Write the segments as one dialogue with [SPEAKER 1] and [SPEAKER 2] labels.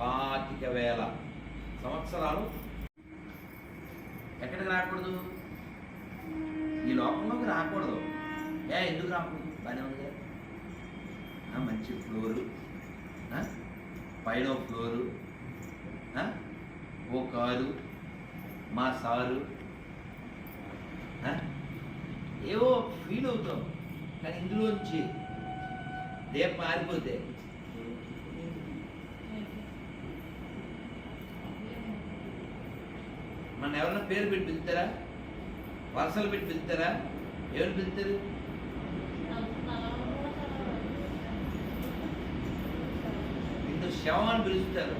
[SPEAKER 1] పాతిక వేల సంవత్సరాలు. ఎక్కడికి రాకూడదు? ఈ లోకంలోకి రాకూడదు. ఏ ఎందుకు రాకూడదు? బాగానే ఉంది. కదా మంచి ఫ్లోరు. పైన ఓ ఫ్లోరు. ఓ కారు. మా సారు. ఏవో ఫీల్ అవుతాం. కానీ ఇందులోంచి దీపం మారిపోతే మన ఎవరన్నా పేరు పెట్టి పిలుస్తారా వరసలు పెట్టి పిలుస్తారా ఎవరు పిలుస్తారు నిన్ను శవం అని పిలుస్తారు.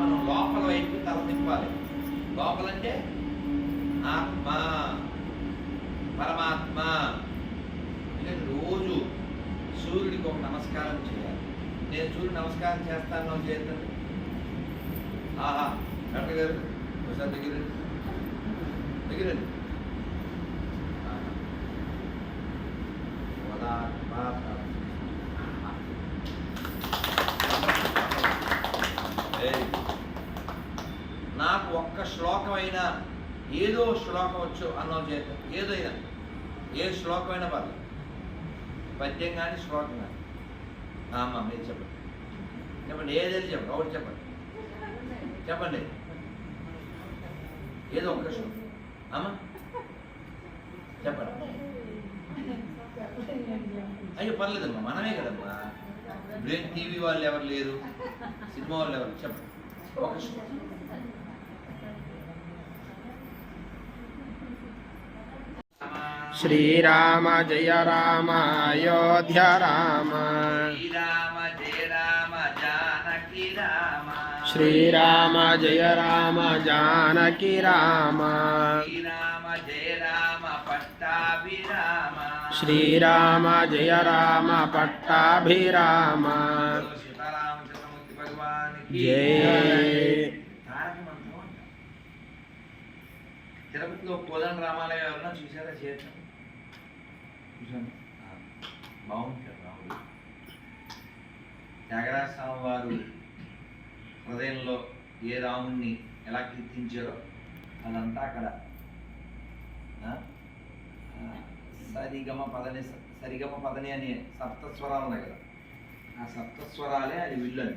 [SPEAKER 1] మనం లోపల వైపు తల తిప్పాలి. లోపలంటే ఆత్మ పరమాత్మ. ఎందుకంటే రోజు సూర్యుడికి ఒక నమస్కారం చేయాలి. నేను సూర్యుడు నమస్కారం చేస్తాను చేద్దాం డాక్టర్ గారు ఒకసారి దగ్గరండి దగ్గరండి. నాకు ఒక్క శ్లోకమైనా ఏదో శ్లోకం వచ్చు అన్నం చేద్దాం ఏదైనా. ఏ శ్లోకమైనా పర్లేదు. పద్యం కానీ శ్లోకం కానీ అమ్మ మీరు చెప్పండి. చెప్పండి ఏదైనా చెప్పండి ఒకటి చెప్పండి. చెప్పండి. ఏదో ఒక్క శ్లోకం అమ్మ. చెప్పండి. అయ్యో పర్లేదమ్మా మనమే కదమ్మా. బ్రేక్ టీవీ వాళ్ళు ఎవరు లేరు సినిమా వాళ్ళు ఎవరు చెప్పండి. ఒక
[SPEAKER 2] శ్రీరామ జయ రామ అయోధ్య రామ.
[SPEAKER 1] శ్రీరామ జయ రామ జానకి రామ.
[SPEAKER 2] శ్రీరామ జయ రామ జానకి రామ
[SPEAKER 1] శ్రీరామ జయ రామ పట్టాభిరామ
[SPEAKER 2] శ్రీరామ జయ రామ పట్టాభిరామ
[SPEAKER 1] సీతారామచంద్రమూర్తి భగవానికి
[SPEAKER 2] జయ
[SPEAKER 1] తారక మంత్రం అంట. తిరుపతిలో కోదండ రామాలయం ఎవరన్నా చూసారా చేర్చం చూసాను ఆ, బాగుంటారు రాముడు త్యాగరాజ స్వామి వారు హృదయంలో ఏ రాముణ్ణి ఎలా కీర్తించారో అదంతా అక్కడ. సరిగమ పదని సరిగమ పదని అనే సప్తస్వరాలు ఉన్నాయి కదా. ఆ సప్తస్వరాలే అది విల్లు అంట.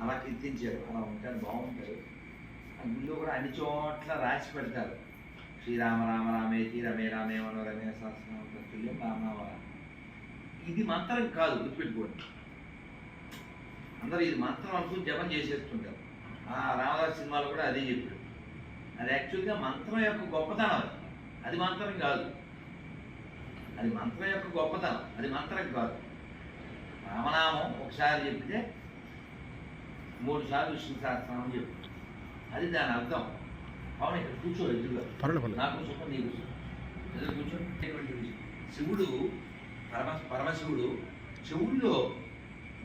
[SPEAKER 1] అలా కీర్తించారు అలా ఉంటారు బాగుంటారు. ఆ గుళ్ళో కూడా అన్ని చోట్ల రాసి పెడతారు. శ్రీరామ రామ రామేతి రమే రామే మనో రమే సహస్రనామతుల్యం రామనామ ఇది మంత్రం కాదు గుర్తుపెట్టుకోండి. అందరూ ఇది మంత్రం అనుకుని జపం చేసేస్తుంటారు. ఆ రామదాస్ సినిమాలో కూడా అదే చెప్పాడు. అది యాక్చువల్గా మంత్రం యొక్క గొప్పతనం అది. అది మంత్రం కాదు. అది మంత్రం యొక్క గొప్పతనం. అది మంత్రం కాదు. రామనామం ఒకసారి చెప్తే మూడు సార్లు విష్ణు సహస్రనామం చెప్పు అది దాని అర్థం. అవును ఇక్కడ కూర్చో ఎదురుగా. నాకు సుఖం నీకు సుఖం. ఎదురు కూర్చో. శివుడు పరమ పరమశివుడు శివుడిలో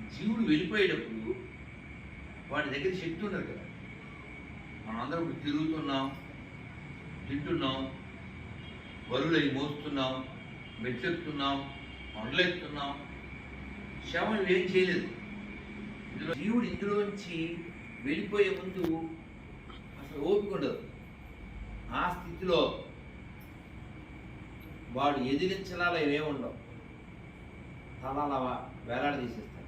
[SPEAKER 1] జీవుడు వెళ్ళిపోయేటప్పుడు వాడి దగ్గర శక్తి ఉండదు కదా. మనందరం తిరుగుతున్నాం తింటున్నాం బరువులై మోస్తున్నాం మెట్లెత్తుతున్నాం కొండలెత్తున్నాం శవం ఏం చేయలేదు. ఇందులో జీవుడు ఇందులోంచి వెళ్ళిపోయే ముందు అసలు ఓపిక ఉండదు. ఆ స్థితిలో వాడు ఎదిరించలాలో ఏమేమి ఉండవు తలాల వేలాడదీసేస్తాడు.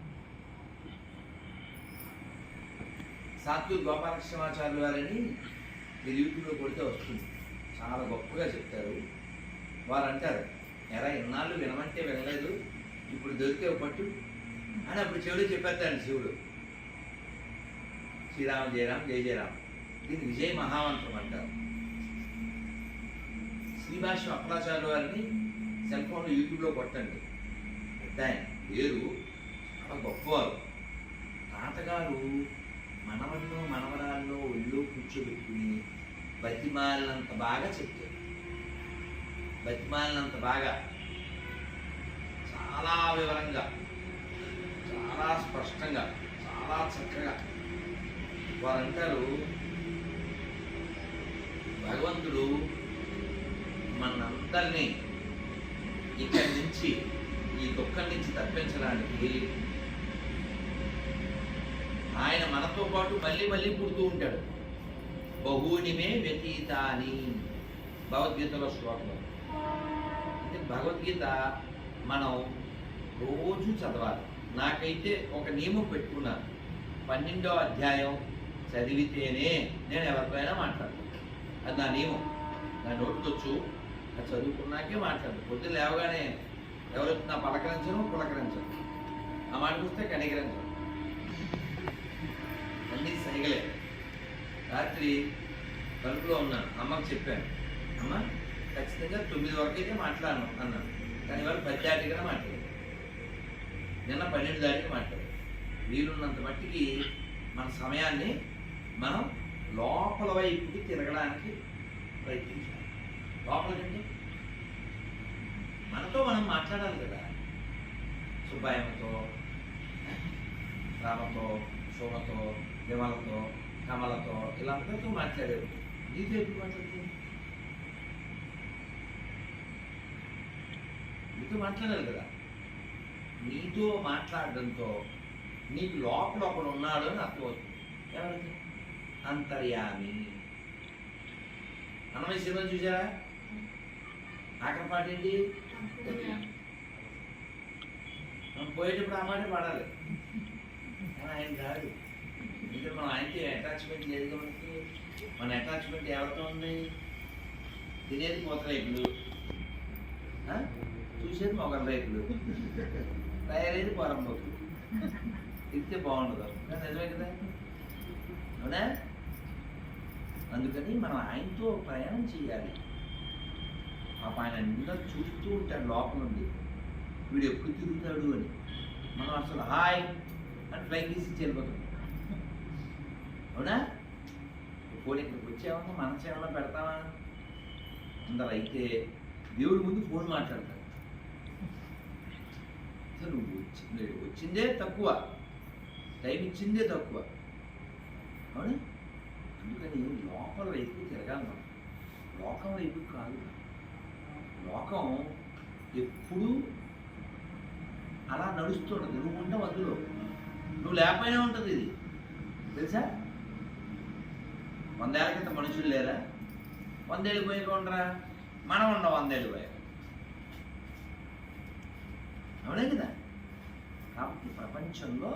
[SPEAKER 1] సాత్విక్ గోపాలకృష్ణమాచార్యులు గారని మీరు యూట్యూబ్లో కొడితే వస్తుంది. చాలా గొప్పగా చెప్తారు. వారు అంటారు ఎరా ఇన్నాళ్ళు వినమంటే వినలేదు ఇప్పుడు దొరికే పట్టు అని అప్పుడు చెవుడు చెప్పేస్తాడు శివుడు. శ్రీరామ జయరాం జయ జయరాం దీన్ని విజయ మహామంత్రం అంటారు. శ్రీభాష అప్పలాచార్య వారిని సెల్ ఫోన్లో యూట్యూబ్లో కొట్టండి. పెద్ద ఆయన లేరు చాలా గొప్పవారు. తాతగారు మనవళ్ళు మనవరాళ్ళు ఒళ్ళు కూర్చోబెట్టుకుని బతిమాలినంత బాగా చెప్పారు బతిమాలినంత బాగా. చాలా వివరంగా చాలా స్పష్టంగా చాలా చక్కగా వారంటారు భగవంతుడు మనందరినీ ఇక్కడి నుంచి ఈ దుఃఖం నుంచి తప్పించడానికి ఆయన మనతో పాటు మళ్ళీ మళ్ళీ పుడుతూ ఉంటాడు. బహూనిమే వ్యతీతాని. భగవద్గీతలో శ్లోకం అంటే భగవద్గీత మనం రోజు చదవాలి. నాకైతే ఒక నియమం పెట్టుకున్నాను. పన్నెండో అధ్యాయం చదివితేనే నేను ఎవరితో అయినా మాట్లాడతాను. అది నా నియమం. నా నోటికొచ్చు. అది చదువుకున్నాకే మాట్లాడతాను. పొద్దున్న లేవగానే ఎవరు నా పలకరించను? పులకరించను. ఆ మాటకు వస్తే కనికరించను. అన్నీ సైగలే రాత్రి కలుపులో ఉన్నాను అమ్మకి చెప్పాను. అమ్మ ఖచ్చితంగా తొమ్మిది వరకు అయితే మాట్లాడను అన్నాను. కానీ వాళ్ళు పది దాటిగా మాట్లాడారు. నిన్న పన్నెండు దాటికి మాట్లాడారు. వీలున్నంత మట్టికి మన సమయాన్ని మనం లోపల వైపుకి తిరగడానికి ప్రయత్నించాలి. లోపలికంటే మనతో మనం మాట్లాడాలి కదా. సుబ్బాయమ్మతో రామతో సోమతో విమలతో కమలతో ఇలా అందరితో మాట్లాడారు. నీతో ఎప్పుడు మాట్లాడుతుంది నీతో మాట్లాడాలి కదా. నీతో మాట్లాడడంతో నీకు లోపల ఒకడు ఉన్నాడు అని అర్థమవుతుంది ఎవరికి అంతర్యామి. అన్నమయ్య సినిమా చూసారా ఆఖరి పాట ఏంటి? మనం పోయేటప్పుడు ఆ మాట పాడాలి. ఆయన కాదు. ఇక్కడ మనం ఆయనకి అటాచ్మెంట్ లేదు కాబట్టి మన అటాచ్మెంట్ ఎవరితో ఉంది? తినేది పూత రేకులు చూసేది మొగల రైతులు తయారైంది పొరంబోకు తిరిగితే బాగుండదు. నిజమే కదా? అవునా? అందుకని మనం ఆయనతో ప్రయాణం చేయాలి. పాప ఆయన అందరూ చూస్తూ ఉంటాడు లోపల నుండి వీడు ఎప్పుడు తిరుగుతాడు అని. మనం అసలు హాయ్ అని ఫ్లైట్ తీసి వెళ్ళిపోతాం అవునా? ఫోన్ ఇక్కడికి వచ్చేమన్నా మనసు సేవలో పెడతామా అందరు అయితే దేవుడి ముందు ఫోన్ మాట్లాడతాడు. అసలు నువ్వు వచ్చి వచ్చిందే తక్కువ. టైం ఇచ్చిందే తక్కువ. అవునా? అందుకని లోపల వైపు తిరగాలి మనం. లోకం వైపు కాదు. లోకం ఎప్పుడూ అలా నడుస్తుండదు నువ్వు ఉంటావు అందులో నువ్వు లేకపోయినా ఉంటుంది ఇది. తెలుసా? వందేళ్ళ క్రితం మనుషులు లేరా? వందేళ్ళు పోయి ఉండరా? మనం ఉన్నాం వందేళ్ళు పోయాక అవునే కదా? కాబట్టి ప్రపంచంలో